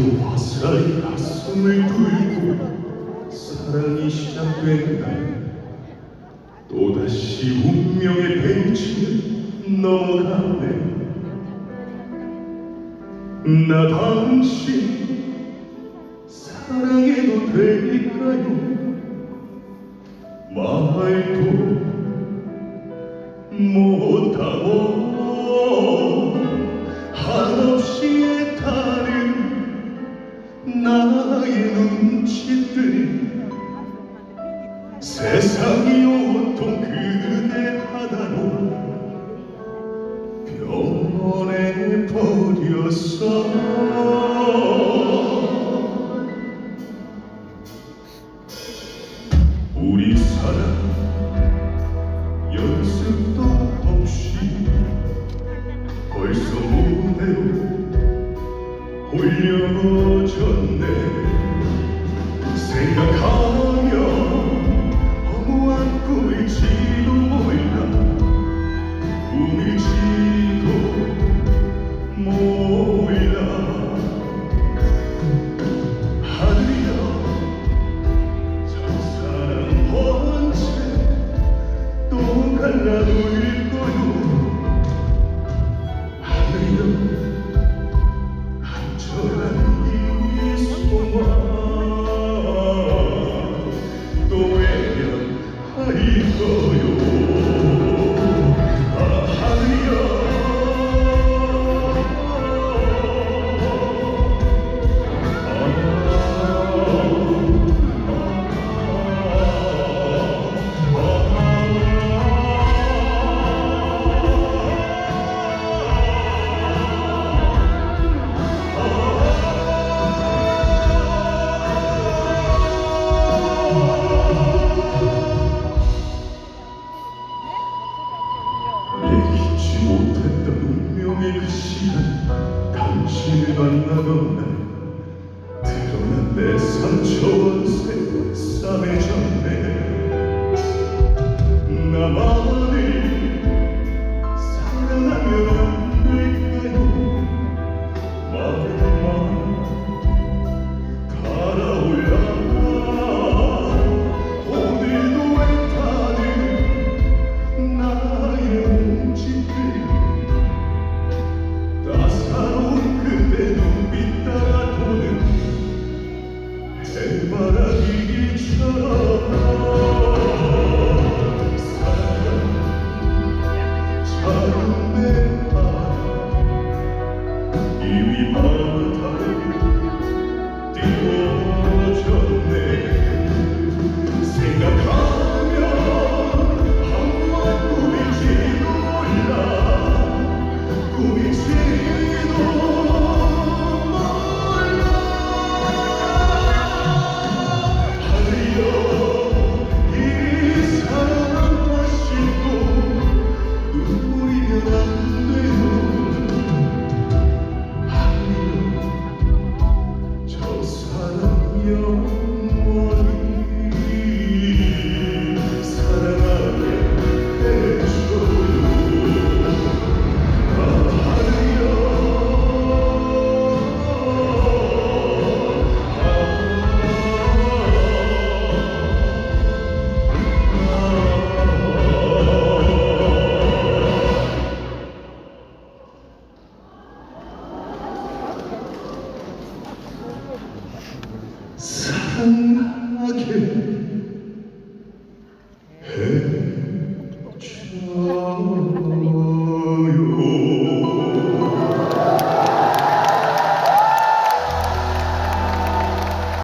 그 화살이 가슴을 뚫고 사랑이 시작된 날 또다시 운명의 벤치는 넘어가네. 나 당신 사랑해도 될까요? 말도 못 세상이 온통 그대 하나로 변해버렸어. 우리 사랑 연습도 없이 벌써 무대로 올려졌네. 생각하 we see. 날 드러난 내 상처와 새 싸매졌네 나만 작 사랑하게.